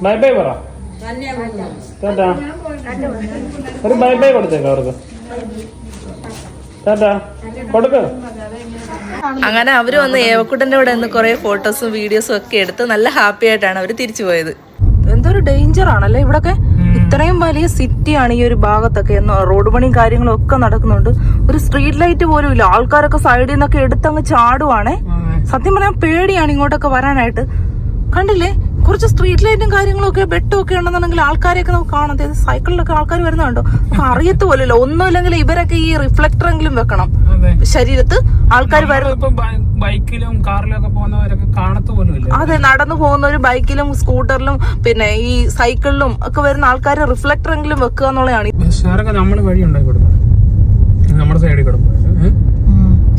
[SPEAKER 1] ബൈ ബൈ പറ ഒരു ബൈ ബൈ കൊടുത്തേക്കാം അവർക്ക്. ടാറ്റാ കൊടുക്ക.
[SPEAKER 5] അങ്ങനെ അവർ വന്ന് ഏവക്കുട്ടന്റെ കൂടെ നിന്ന് കുറേ ഫോട്ടോസും വീഡിയോസും ഒക്കെ എടുത്ത് നല്ല ഹാപ്പി ആയിട്ടാണ് അവർ തിരിച്ചു പോയത്.
[SPEAKER 2] എന്തൊരു ഡേഞ്ചർ ആണല്ലേ? ഇവിടൊക്കെ ഇത്രയും വലിയ സിറ്റിയാണ് ഈ ഒരു ഭാഗത്തൊക്കെ എന്ന് റോഡ് പണിയും കാര്യങ്ങളും ഒക്കെ നടക്കുന്നുണ്ട്. ഒരു സ്ട്രീറ്റ് ലൈറ്റ് പോലും ഇല്ല. ആൾക്കാരൊക്കെ സൈഡിൽ നിന്നൊക്കെ എടുത്തങ്ങ് ചാടുവാണേ. സത്യം പറഞ്ഞാൽ പേടിയാണ് ഇങ്ങോട്ടൊക്കെ വരാനായിട്ട്. കണ്ടില്ലേ? കുറച്ച് സ്ട്രീറ്റ് ലൈറ്റും കാര്യങ്ങളും ഒക്കെ ബെട്ടും ഒക്കെ ഉണ്ടെന്നുണ്ടെങ്കിൽ ആൾക്കാരെയൊക്കെ നമുക്ക് കാണാം. അതായത് സൈക്കിളിലൊക്കെ ആൾക്കാർ വരുന്നുണ്ടോ? നമുക്ക് അറിയത്ത് പോലല്ലോ ഒന്നുമില്ലെങ്കിൽ ഇവരൊക്കെ ഈ റിഫ്ലക്ടർ എങ്കിലും വെക്കണം. ശരീരത്ത് ആൾക്കാർ
[SPEAKER 1] ബൈക്കിലും കാറിലൊക്കെ പോകുന്നവരൊക്കെ കാണത്ത് പോലും
[SPEAKER 2] അതെ നടന്നു പോകുന്നവരും ബൈക്കിലും സ്കൂട്ടറിലും പിന്നെ ഈ സൈക്കിളിലും ഒക്കെ വരുന്ന ആൾക്കാർ റിഫ്ലക്ടർ എങ്കിലും വെക്കുക എന്നുള്ളതാണ്.
[SPEAKER 1] നമ്മൾ വഴി ഉണ്ടാക്കി കൊടുക്കണം. നമ്മുടെ സൈഡിൽ കൂടെ പോയത്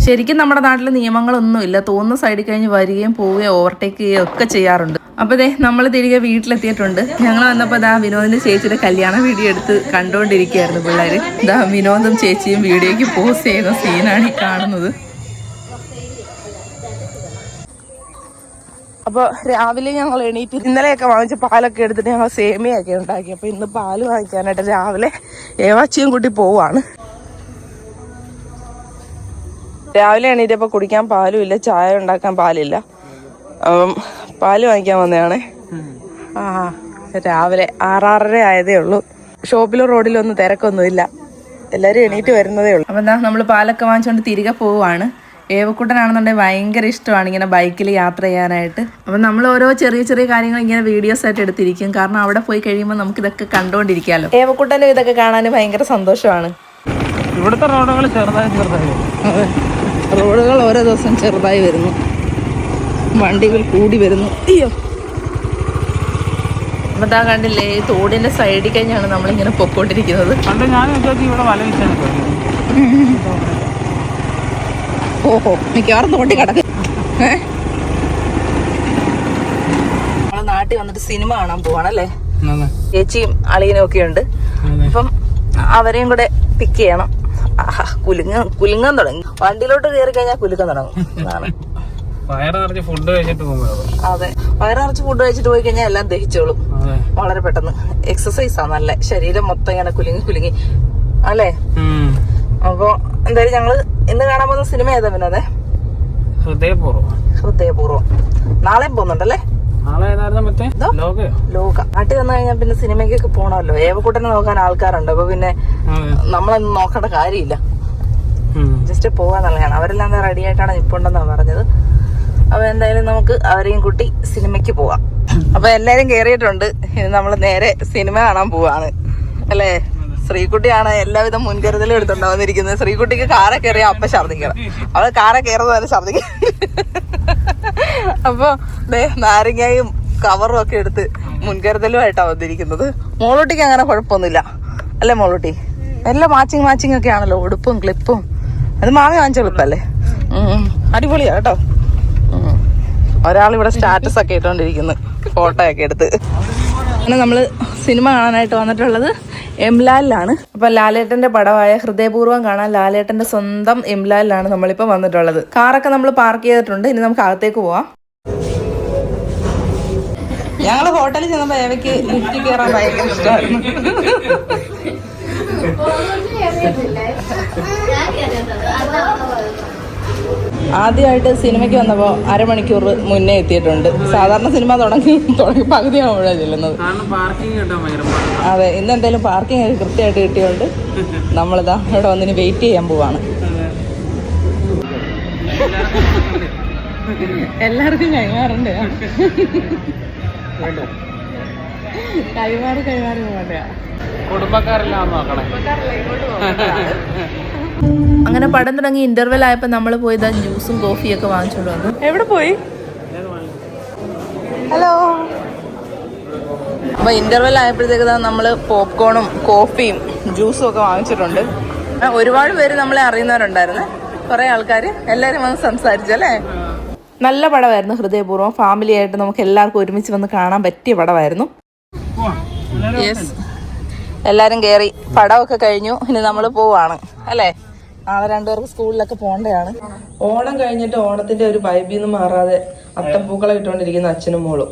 [SPEAKER 5] ശരിക്കും നമ്മുടെ നാട്ടിൽ നിയമങ്ങളൊന്നും ഇല്ല തോന്നുന്ന സൈഡിൽ കഴിഞ്ഞ് വരികയും പോവുകയും ഓവർടേക്ക് ചെയ്യുകയും ഒക്കെ ചെയ്യാറുണ്ട്. അപ്പൊ ദേ നമ്മൾ തിരികെ വീട്ടിലെത്തിയിട്ടുണ്ട്. ഞങ്ങൾ വന്നപ്പോൾ ദാ വിനോദിന്റെ ചേച്ചിയുടെ കല്യാണ വീഡിയോ എടുത്ത് കണ്ടുകൊണ്ടിരിക്കുകയായിരുന്നു പിള്ളേര്. ദാ വിനോദും ചേച്ചിയും വീഡിയോയ്ക്ക് പോസ് ചെയ്യുന്ന സീനാണ് ഈ കാണുന്നത്.
[SPEAKER 2] അപ്പോൾ രാവിലെ ഞങ്ങൾ എണീറ്റ് ഇന്നലെയൊക്കെ വാങ്ങിച്ച പാലൊക്കെ എടുത്തിട്ട് ഞങ്ങൾ സേമിയൊക്കെ ഉണ്ടാക്കി. അപ്പോൾ ഇന്ന് പാൽ വാങ്ങിക്കാനായിട്ട് രാവിലെ ഏവാച്ചിയും കൂട്ടി പോവാണ്. രാവിലെ എണീറ്റപ്പോൾ കുടിക്കാൻ പാലും ഇല്ല ചായ ഉണ്ടാക്കാൻ പാലില്ല. അപ്പം പാൽ വാങ്ങിക്കാൻ വന്നതാണേ. ആ രാവിലെ ആറാറര ആയതേ ഉള്ളൂ. ഷോപ്പിലോ റോഡിലോ ഒന്നും തിരക്കൊന്നുമില്ല. എല്ലാവരും എണീറ്റ് വരുന്നതേ ഉള്ളൂ.
[SPEAKER 5] അപ്പൊ എന്താ നമ്മൾ പാലൊക്കെ വാങ്ങിച്ചുകൊണ്ട് തിരികെ പോവുകയാണ് ഏവക്കുട്ടനാണെന്നുണ്ടെങ്കിൽ ഭയങ്കര ഇഷ്ടമാണ് ഇങ്ങനെ ബൈക്കിൽ യാത്ര ചെയ്യാനായിട്ട്. അപ്പം നമ്മൾ ഓരോ ചെറിയ ചെറിയ കാര്യങ്ങൾ ഇങ്ങനെ വീഡിയോസ് ആയിട്ട് എടുത്തിരിക്കും. കാരണം അവിടെ പോയി കഴിയുമ്പോൾ നമുക്ക് ഇതൊക്കെ കണ്ടുകൊണ്ടിരിക്കാമല്ലോ
[SPEAKER 2] ഏവക്കുട്ടനും ഇതൊക്കെ കാണാൻ ഭയങ്കര സന്തോഷമാണ്.
[SPEAKER 1] ഇവിടുത്തെ റോഡുകൾ ചെറുതായി ചെറുതായി
[SPEAKER 2] റോഡുകൾ ഓരോ ദിവസം ചെറുതായി വരുന്നു. വണ്ടികൾ കൂടി വരുന്നു. അയ്യോ.
[SPEAKER 5] അതാ കണ്ടില്ലേ ഈ തോടിന്റെ സൈഡിൽ കഴിഞ്ഞാണ് നമ്മളിങ്ങനെ പൊക്കോണ്ടിരിക്കുന്നത്.
[SPEAKER 2] ഓഹോ മിക്കവാറും തോണ്ടി കിടക്കും. നമ്മളെ നാട്ടിൽ വന്നിട്ട് സിനിമ കാണാൻ പോവാണല്ലേ? ചേച്ചിയും അളിയനും ഒക്കെ ഉണ്ട്. അപ്പം അവരെയും കൂടെ പിക്ക് ചെയ്യണം. ആഹാ കുലുങ്ങ കുലുങ്ങാൻ തുടങ്ങി. വണ്ടിയിലോട്ട് കയറി കഴിഞ്ഞാൽ കുലുക്കം തുടങ്ങും. അതാണ്
[SPEAKER 1] വയറ് ഫുഡ് കഴിച്ചിട്ട്
[SPEAKER 2] അതെ വയറിറച്ച് ഫുഡ് കഴിച്ചിട്ട് പോയി കഴിഞ്ഞാൽ എല്ലാം ദഹിച്ചോളും. വളരെ പെട്ടെന്ന്. എക്സസൈസ് ആ നല്ല. ശരീരം മൊത്തം ഇങ്ങനെ കുലുങ്ങി കുലുങ്ങി. അല്ലേ? അപ്പോ എന്തായാലും ഞങ്ങൾ ഇന്ന് കാണാൻ പോകുന്ന സിനിമ ഏതാ വിനോദേ?
[SPEAKER 1] ഹൃദയപൂർവം.
[SPEAKER 2] ഹൃദയപൂർവം. നാളെയും പോകുന്നുണ്ടല്ലേ?
[SPEAKER 1] നാളെ
[SPEAKER 2] ലോക? നാട്ടിൽ വന്നു കഴിഞ്ഞാൽ പിന്നെ സിനിമയ്ക്കൊക്കെ പോണല്ലോ ഏവക്കൂട്ടനെ നോക്കാൻ ആൾക്കാരുണ്ട്. അപ്പൊ പിന്നെ നമ്മളൊന്നും നോക്കേണ്ട കാര്യമില്ല. ജസ്റ്റ് പോവാന്നുള്ളതാണ്. അവരെല്ലാം റെഡി ആയിട്ടാണ് നിപ്പുണ്ടെന്നാണ് പറഞ്ഞത്. അപ്പൊ എന്തായാലും നമുക്ക് അവരെയും കൂട്ടി സിനിമയ്ക്ക് പോവാം. അപ്പൊ എല്ലാരും കേറിയിട്ടുണ്ട്. ഇനി നമ്മൾ നേരെ സിനിമ കാണാൻ പോവാണ്. അല്ലേ? ശ്രീകുട്ടിയാണ് എല്ലാവിധ മുൻകരുതലും എടുത്തുകൊണ്ട് വന്നിരിക്കുന്നത് ശ്രീകുട്ടിക്ക് കാറെ കയറിയാ അപ്പൊ ഛർദിക്കണം അവൾ കാറെ കയറുന്നത് വരെ ഛർദിക്കും അപ്പൊ ദേ നാരങ്ങയും കവറും ഒക്കെ എടുത്ത് മുൻകരുതലുമായിട്ടാണ് വന്നിരിക്കുന്നത്. മോളൂട്ടിക്ക് അങ്ങനെ കുഴപ്പമൊന്നുമില്ല. അല്ലേ മോളൂട്ടി? എല്ലാം മാച്ചിങ് മാച്ചിങ് ഒക്കെ ആണല്ലോ. ഉടുപ്പും ക്ലിപ്പും അത് മാമി വാങ്ങിച്ച ക്ലിപ്പല്ലേ. അടിപൊളിയാ കേട്ടോ. ഒരാൾ ഇവിടെ സ്റ്റാറ്റസ് ഒക്കെ ഇട്ടോണ്ടിരിക്കുന്നു. ഫോട്ടോ ഒക്കെ എടുത്ത്. അങ്ങനെ നമ്മൾ സിനിമ കാണാനായിട്ട് വന്നിട്ടുള്ളത് എംലാലിലാണ്.
[SPEAKER 5] അപ്പൊ ലാലേട്ടന്റെ പടമായ ഹൃദയപൂർവം കാണാൻ ലാലേട്ടന്റെ സ്വന്തം എം എംലാലിലാണ് നമ്മളിപ്പോ വന്നിട്ടുള്ളത്. കാറൊക്കെ നമ്മൾ പാർക്ക് ചെയ്തിട്ടുണ്ട്. ഇനി നമുക്ക് അകത്തേക്ക് പോവാം.
[SPEAKER 2] ഞങ്ങൾ ഹോട്ടലിൽ ചെന്നപ്പോ ഏവയ്ക്ക് ലിഫ്റ്റ് കയറാൻ ഭയങ്കര ഇഷ്ടമായിരുന്നു ആദ്യമായിട്ട് സിനിമയ്ക്ക് വന്നപ്പോൾ അരമണിക്കൂർ മുന്നേ എത്തിയിട്ടുണ്ട്. സാധാരണ സിനിമ തുടങ്ങി തുടങ്ങി പകുതിയാണ് ആകുമ്പോഴാണ് ചെല്ലുന്നത്.
[SPEAKER 1] പാർക്കിംഗ് കിട്ടാൻ ഭയങ്കര പാടാണ്.
[SPEAKER 2] അതെ ഇന്ന് എന്തായാലും പാർക്കിംഗ് ഒക്കെ കൃത്യമായിട്ട് കിട്ടിയോണ്ട് നമ്മളിതാ ഇവിടെ വന്നിന് വെയിറ്റ് ചെയ്യാൻ പോവാണ്. എല്ലാവർക്കും കൈമാറുണ്ട്? കൈമാറി കൈമാറി പോകണ്ട
[SPEAKER 1] കുടുംബക്കാരെല്ലാം നോക്കണേ
[SPEAKER 5] അങ്ങനെ പടം തുടങ്ങി ഇന്റർവെൽ ആയപ്പോൾ നമ്മൾ പോയത് ജ്യൂസും കോഫിയും ഒക്കെ വാങ്ങിച്ചോണ്ട് വന്നു.
[SPEAKER 2] എവിടെ പോയി? ഹലോ അപ്പൊ ഇന്റർവെൽ ആയപ്പോഴത്തേക്ക് നമ്മൾ പോപ്കോണും കോഫിയും ജ്യൂസും ഒക്കെ വാങ്ങിച്ചിട്ടുണ്ട്. ഒരുപാട് പേര് നമ്മളെ അറിയുന്നവരുണ്ടായിരുന്നു. കുറെ ആൾക്കാർ എല്ലാരും വന്ന് സംസാരിച്ചു അല്ലേ?
[SPEAKER 5] നല്ല പടമായിരുന്നു ഹൃദയപൂർവം. ഫാമിലി ആയിട്ട് നമുക്ക് എല്ലാവർക്കും ഒരുമിച്ച് വന്ന് കാണാൻ പറ്റിയ പടമായിരുന്നു.
[SPEAKER 2] യെസ് എല്ലാരും കേറി. പടമൊക്കെ കഴിഞ്ഞു. ഇനി നമ്മൾ പോവാണ് അല്ലേ? നാളെ രണ്ടുപേർക്ക് സ്കൂളിലൊക്കെ പോണ്ടയാണ്
[SPEAKER 5] ഓണം കഴിഞ്ഞിട്ട് ഓണത്തിന്റെ ഒരു വൈബിൽ നിന്ന് മാറാതെ അത്തപ്പൂക്കളെ ഇട്ടുകൊണ്ടിരിക്കുന്ന അച്ഛനും മോളും.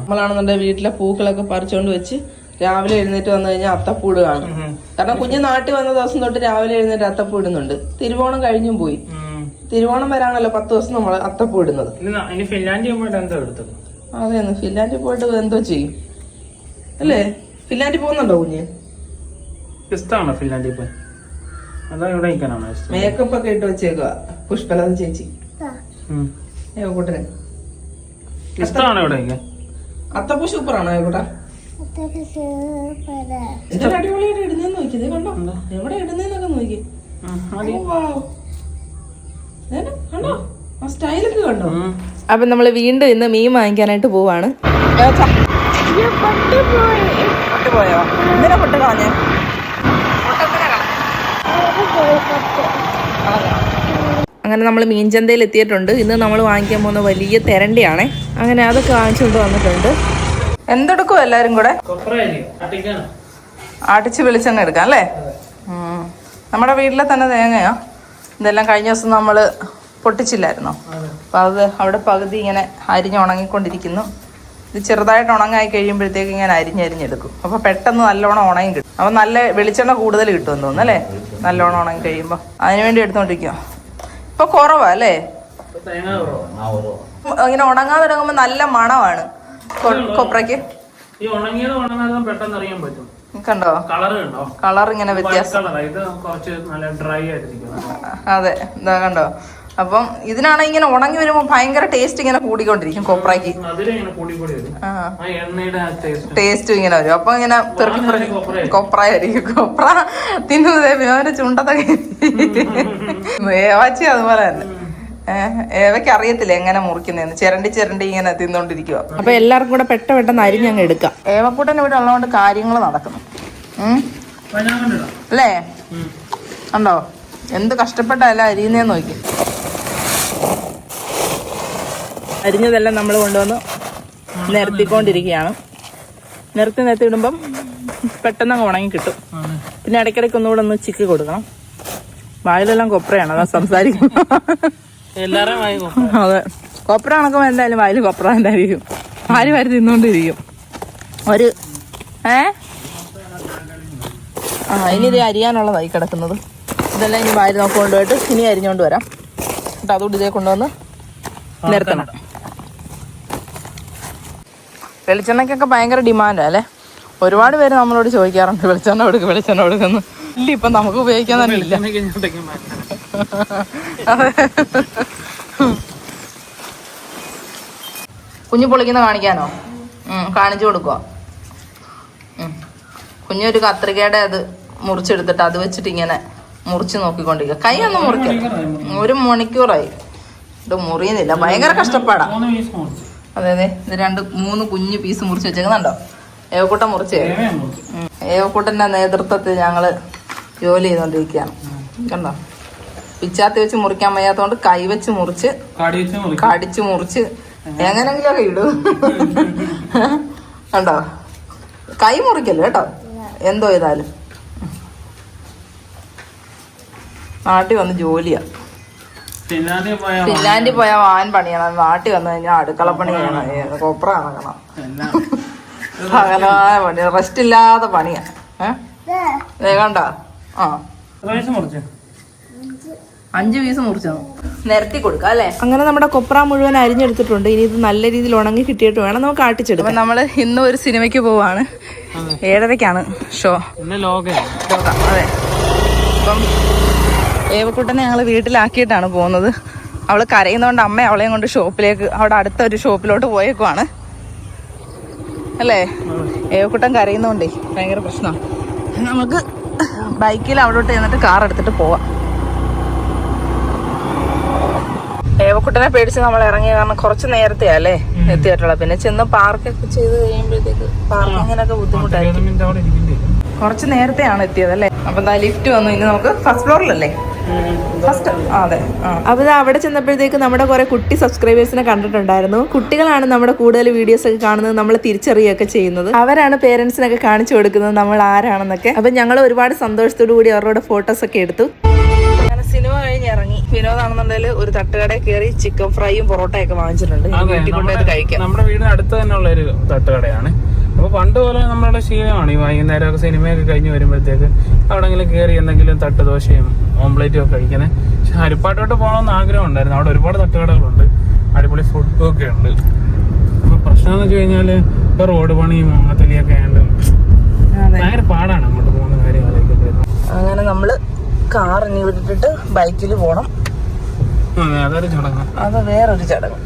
[SPEAKER 5] നമ്മളാണെന്നുണ്ടെങ്കിൽ വീട്ടിലെ പൂക്കളൊക്കെ പറിച്ചുകൊണ്ട് വെച്ച് രാവിലെ എഴുന്നേറ്റ് വന്നു കഴിഞ്ഞാൽ അത്തപ്പൂട് കാണും കാരണം കുഞ്ഞ് നാട്ടിൽ വന്ന ദിവസം തൊട്ട് രാവിലെ എഴുന്നേറ്റ് അത്തപ്പൂടുന്നുണ്ട് തിരുവോണം കഴിഞ്ഞും പോയി. തിരുവോണം വരാണല്ലോ പത്ത് ദിവസം നമ്മൾ അത്തപ്പൂടുന്നത് ഇടുന്നത്.
[SPEAKER 1] ഇനി ഫിൻലാൻഡ് പോയിട്ട് എന്തോ എടുത്തത്
[SPEAKER 5] അതെന്ന് ഫിൻലാൻഡിൽ പോയിട്ട് എന്തോ ചെയ്യും. അല്ലേ? ഫിൻലാൻഡിൽ പോകുന്നുണ്ടോ കുഞ്ഞ്?
[SPEAKER 1] ഇഷ്ടമാണോ ഫിൻലാൻഡിൽ പോയി?
[SPEAKER 5] മേക്കപ്പ് ഒക്കെ ഇട്ട് വെച്ചേക്കുക പുഷ്പലത ചേച്ചി. ഏവക്കൂട്ടന്
[SPEAKER 1] ഇഷ്ടമാണോ ഇവിടെ
[SPEAKER 5] അത്തപ്പൂ സൂപ്പറാണോ ഏവക്കൂട്ട ഇതിൽ അടിപൊളിയായിട്ട് ഇടുന്നേന്ന് നോക്കി ഇത് കണ്ടോ? എവിടെ ഇടുന്നേന്നൊക്കെ നോക്കി കണ്ടോ? ആ സ്റ്റൈലൊക്കെ കണ്ടോ? അപ്പൊ നമ്മൾ വീണ്ടും ഇന്ന് മീൻ വാങ്ങിക്കാനായിട്ട് പോവാണ്.
[SPEAKER 2] പോയോ എന്തിനാ പൊട്ട് കളഞ്ഞേ
[SPEAKER 5] അങ്ങനെ നമ്മൾ മീൻചന്തയിൽ എത്തിയിട്ടുണ്ട്. ഇന്ന് നമ്മൾ വാങ്ങിക്കാൻ പോകുന്ന വലിയ തെരണ്ടിയാണേ. അങ്ങനെ അതൊക്കെ വാങ്ങിച്ചുകൊണ്ട് വന്നിട്ടുണ്ട്.
[SPEAKER 2] എന്തെടുക്കും എല്ലാരും കൂടെ? ആട്ടിച്ച് വെളിച്ചെണ്ണ എടുക്കാം അല്ലേ? നമ്മുടെ വീട്ടിലെ തന്നെ തേങ്ങയോ? ഇതെല്ലാം കഴിഞ്ഞ ദിവസം നമ്മൾ പൊട്ടിച്ചില്ലായിരുന്നോ? അപ്പോൾ അത് അവിടെ പകുതി ഇങ്ങനെ അരിഞ്ഞ് ഉണങ്ങിക്കൊണ്ടിരിക്കുന്നു. ഇത് ചെറുതായിട്ട് ഉണങ്ങായി കഴിയുമ്പോഴത്തേക്ക് ഇങ്ങനെ അരിഞ്ഞരിഞ്ഞെടുക്കും അപ്പോൾ പെട്ടെന്ന് നല്ലോണം ഉണങ്ങി കിട്ടും. അപ്പോൾ നല്ല വെളിച്ചെണ്ണ കൂടുതൽ കിട്ടുമെന്ന് തോന്നുന്നു അല്ലേ? നല്ലോണം ഉണങ്ങി കഴിയുമ്പോൾ. അതിന് വേണ്ടി എടുത്തോണ്ടിരിക്കുക ഇപ്പൊ കുറവാ അല്ലേ? ഇങ്ങനെ ഉണങ്ങാൻ തുടങ്ങുമ്പോ നല്ല മണമാണ്. കൊപ്രക്ക് കൊപ്രയ്ക്ക്? കണ്ടോ?
[SPEAKER 1] കളർ
[SPEAKER 2] ഇങ്ങനെ വ്യത്യാസം. അതെ ഇതാ കണ്ടോ? അപ്പം ഇതിനാണ് ഇങ്ങനെ ഉണങ്ങി വരുമ്പോൾ ഭയങ്കര ടേസ്റ്റ് ഇങ്ങനെ കൂടിക്കൊണ്ടിരിക്കും കൊപ്രയ്ക്ക്.
[SPEAKER 1] അതിലിങ്ങനെ കൂടി കൂടി വരും.
[SPEAKER 2] ആ.
[SPEAKER 1] ആ ആ ടേസ്റ്റ്
[SPEAKER 2] ടേസ്റ്റും ഇങ്ങനെ വരും. അപ്പൊ ഇങ്ങനെ പെറുക്കി പെറുക്കി
[SPEAKER 1] കൊപ്രയായിരിക്കും.
[SPEAKER 2] കൊപ്ര തിന്നുന്നതേ അവന്റെ ചുണ്ടത്തൊക്കെ ഏവാച്ചി അതുപോലെ തന്നെ. ഏവയ്ക്ക് അറിയത്തില്ല എങ്ങനെ മുറിക്കുന്നതെന്ന് ചിരണ്ടി ചിരണ്ടി ഇങ്ങനെ തിന്നോണ്ടിരിക്കുക
[SPEAKER 5] അപ്പൊ എല്ലാവർക്കും കൂടെ പെട്ട പെട്ടെന്ന് അരിഞ്ഞ് അങ്ങ് എടുക്കാം.
[SPEAKER 2] ഏവക്കൂട്ടൻ ഇവിടെ ഉള്ളതുകൊണ്ട് കാര്യങ്ങൾ നടക്കുന്നു. അല്ലേ? ഉണ്ടോ എന്ത് കഷ്ടപ്പെട്ടല്ല അരിയുന്നേന്ന് നോക്കി. അരിഞ്ഞതെല്ലാം നമ്മൾ കൊണ്ടുവന്ന് നിരത്തിക്കൊണ്ടിരിക്കുകയാണ് നിരത്തി നിരത്തി ഇടുമ്പം പെട്ടെന്ന് അങ്ങ് ഉണങ്ങി കിട്ടും. പിന്നെ ഇടയ്ക്കിടയ്ക്ക് ഒന്നുകൂടെ ഒന്ന് ചിക്കി കൊടുക്കണം. വായിലെല്ലാം കൊപ്രയാണ് അതാ സംസാരിക്കുന്നത്. അതെ. കൊപ്ര കണക്കുമ്പോൾ എന്തായാലും വായിൽ കൊപ്ര എന്തായിരിക്കും വാരി വാരി തിന്നുകൊണ്ടിരിക്കും ഒരു ഏ? ആ ഇനി ഇത് അരിയാനുള്ളതായി കിടക്കുന്നത്. ഇതെല്ലാം ഇനി വായിൽ നമുക്ക് കൊണ്ടുപോയിട്ട് ഇനി അരിഞ്ഞുകൊണ്ട് വരാം. എന്നിട്ട് അതുകൊണ്ട് ഇതേ കൊണ്ടുവന്ന് നിർത്തണം. വെളിച്ചെണ്ണയ്ക്കൊക്കെ ഭയങ്കര ഡിമാൻഡാ അല്ലേ? ഒരുപാട് പേര് നമ്മളോട് ചോദിക്കാറുണ്ട് വെളിച്ചെണ്ണ കൊടുക്ക് വെളിച്ചെണ്ണ കൊടുക്കുന്നു ഇല്ല ഇപ്പം നമുക്ക് ഉപയോഗിക്കാൻ തന്നെ ഇല്ല. കുഞ്ഞു പൊളിക്കുന്ന കാണിക്കാനോ? കാണിച്ചു കൊടുക്കുക കുഞ്ഞൊരു കത്രികയുടെ അത് മുറിച്ചെടുത്തിട്ട് അത് വെച്ചിട്ട് ഇങ്ങനെ മുറിച്ച് നോക്കിക്കൊണ്ടിരിക്കുക. കൈ ഒന്ന് മുറിക്കും. ഒരു മണിക്കൂറായി. ഇത് മുറിയുന്നില്ല. ഭയങ്കര കഷ്ടപ്പാടാ.
[SPEAKER 1] മൂന്ന് പീസ് മുറിച്ച്
[SPEAKER 2] അതെ അതെ ഇത് രണ്ട് മൂന്ന് കുഞ്ഞു പീസ് മുറിച്ച് വെച്ചേക്കുന്നുണ്ടോ? ഏവക്കൂട്ടം മുറിച്ച്? ഏവക്കൂട്ടന്റെ നേതൃത്വത്തിൽ ഞങ്ങൾ ജോലി ചെയ്തോണ്ടിരിക്കുകയാണ്. കണ്ടോ? പിച്ചാത്തി വെച്ച് മുറിക്കാൻ വയ്യാത്തോണ്ട് കൈ വെച്ച് മുറിച്ച്
[SPEAKER 1] കടിച്ചു
[SPEAKER 2] മുറിച്ച് എങ്ങനെങ്കിലൊക്കെ ഇടും. കണ്ടോ? കൈ മുറിക്കല്ലോ കേട്ടോ? എന്തോ ചെയ്താലും നാട്ടിൽ വന്ന് ജോലിയാ.
[SPEAKER 1] പോയാ
[SPEAKER 2] ഫിൻലാൻഡിൽ പോയാൽ വാൻ പണിയണം. നാട്ടിൽ വന്നു കഴിഞ്ഞാൽ അടുക്കള പണി ചെയ്യണം. കൊപ്ര കണക്കണം സകലമായ പണി. റെസ്റ്റ് ഇല്ലാതെ പണിയാ. ഏ? കണ്ട? ആ. അഞ്ചു പീസ് മുറിച്ചു? നിരത്തി കൊടുക്കാം അല്ലേ? അങ്ങനെ നമ്മുടെ കൊപ്ര മുഴുവൻ അരിഞ്ഞെടുത്തിട്ടുണ്ട്. ഇനി ഇത് നല്ല രീതിയിൽ ഉണങ്ങി കിട്ടിയിട്ട് വേണം നമുക്ക് ആട്ടിച്ചെടുക്കാം നമ്മൾ നമ്മൾ ഇന്ന് ഒരു സിനിമയ്ക്ക് പോവാണ്. ഏഴരയ്ക്കാണ് ഷോ. ലോക. അതെ. ഏവക്കുട്ടനെ ഞങ്ങൾ വീട്ടിലാക്കിയിട്ടാണ് പോകുന്നത്. അവൾ കരയുന്നതുകൊണ്ട് അമ്മ അവളെയും കൊണ്ട് ഷോപ്പിലേക്ക് അവിടെ അടുത്ത ഒരു ഷോപ്പിലോട്ട് പോയേക്കുവാണ്. അല്ലേ? ഏവക്കുട്ടൻ കരയുന്നതുകൊണ്ടേ ഭയങ്കര പ്രശ്നമാണ് നമുക്ക് ബൈക്കിൽ അവിടോട്ട് ചെന്നിട്ട് കാർ എടുത്തിട്ട് പോവാം. ഏവക്കുട്ടനെ പേടിച്ച് നമ്മൾ ഇറങ്ങിയ കാരണം കുറച്ച് നേരത്തെ അല്ലേ എത്തിയിട്ടുള്ളത് പിന്നെ ചെന്ന് പാർക്കൊക്കെ ചെയ്ത് കഴിയുമ്പോഴത്തേക്ക് പാർക്കിങ്ങിനൊക്കെ ബുദ്ധിമുട്ടായിരിക്കും കുറച്ച് നേരത്തെയാണ് എത്തിയത് അല്ലേ? അപ്പൊ എന്താ ലിഫ്റ്റ് വന്നു. ഇനി നമുക്ക് ഫസ്റ്റ് ഫ്ലോറിലല്ലേ ഫസ്റ്റ് അതെ. അപ്പോൾ
[SPEAKER 5] അപ്പൊ അവിടെ ചെന്നപ്പോഴത്തേക്ക് നമ്മുടെ കുറെ കുട്ടി സബ്സ്ക്രൈബേഴ്സിനെ കണ്ടിട്ടുണ്ടായിരുന്നു. കുട്ടികളാണ് നമ്മുടെ കൂടുതൽ വീഡിയോസ് ഒക്കെ കാണുന്നത് നമ്മൾ തിരിച്ചറിയുകയൊക്കെ ചെയ്യുന്നത്. അവരാണ് പേരൻസിനൊക്കെ കാണിച്ചു കൊടുക്കുന്നത് നമ്മൾ ആരാണെന്നൊക്കെ. അപ്പൊ ഞങ്ങൾ ഒരുപാട് സന്തോഷത്തോടു കൂടി അവരുടെ ഫോട്ടോസ് ഒക്കെ എടുത്തു.
[SPEAKER 2] സിനിമ കഴിഞ്ഞ് ഇറങ്ങി. വിനോദാണെന്നുണ്ടെങ്കിൽ ഒരു തട്ടുകടയിൽ കയറി ചിക്കൻ ഫ്രൈയും പൊറോട്ടയൊക്കെ വാങ്ങിച്ചിട്ടുണ്ട്. വീട്ടിൽ കഴിക്കാം.
[SPEAKER 1] നമ്മുടെ വീടിന് അടുത്ത് തന്നെയുള്ള ഒരു തട്ടുകടയാണ്. അപ്പൊ പണ്ട് പോലെ നമ്മളുടെ ശീലമാണ് ഈ വൈകുന്നേരമൊക്കെ സിനിമയൊക്കെ കഴിഞ്ഞ് വരുമ്പോഴത്തേക്ക് അവിടെങ്കിലും കയറി എന്തെങ്കിലും തട്ട് ദോശയും ഓംപ്ലേറ്റും ഒക്കെ കഴിക്കണേ. പക്ഷെ ഹരിപ്പാട്ടോട്ട് പോകണമെന്ന് ആഗ്രഹം ഉണ്ടായിരുന്നു അവിടെ ഒരുപാട് തട്ടുകടകളുണ്ട്. അടിപൊളി ഫുഡ് ഒക്കെ ഉണ്ട്. അപ്പൊ പ്രശ്നം എന്ന് വെച്ച് കഴിഞ്ഞാൽ ഇപ്പൊ റോഡ് പണിയും അങ്ങനത്തെയൊക്കെ ആയതുകൊണ്ട് ഭയങ്കര പാടാണ് അങ്ങോട്ട് പോകുന്ന കാര്യങ്ങളൊക്കെ
[SPEAKER 2] അങ്ങനെ നമ്മൾ കാർ ഇനി വിട്ടിട്ട് ബൈക്കിൽ
[SPEAKER 1] അതെ അതൊരു ചടങ്ങ്.
[SPEAKER 2] അത് വേറൊരു ചടങ്ങ്.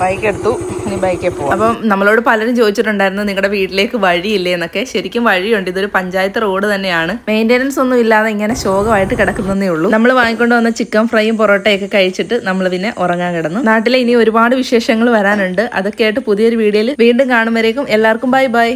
[SPEAKER 2] ബൈക്ക് എടുത്തു. ഇനി ബൈക്കിൽ പോകും
[SPEAKER 5] അപ്പം നമ്മളോട് പലരും ചോദിച്ചിട്ടുണ്ടായിരുന്നു നിങ്ങളുടെ വീട്ടിലേക്ക് വഴിയില്ലേ? എന്നൊക്കെ. ശരിക്കും വഴിയുണ്ട്. ഇതൊരു പഞ്ചായത്ത് റോഡ് തന്നെയാണ്. മെയിന്റെനൻസ് ഒന്നും ഇല്ലാതെ ഇങ്ങനെ ശോകമായിട്ട് കിടക്കുന്നതേ ഉള്ളൂ. നമ്മൾ വാങ്ങിക്കൊണ്ട് വന്ന ചിക്കൻ ഫ്രൈയും പൊറോട്ടയൊക്കെ കഴിച്ചിട്ട് നമ്മൾ പിന്നെ ഉറങ്ങാൻ കിടന്നു. നാട്ടിലെ ഇനി ഒരുപാട് വിശേഷങ്ങൾ വരാനുണ്ട്. അതൊക്കെ ആയിട്ട് പുതിയൊരു വീഡിയോയിൽ വീണ്ടും കാണുമ്പോഴേക്കും എല്ലാവർക്കും ബൈ ബൈ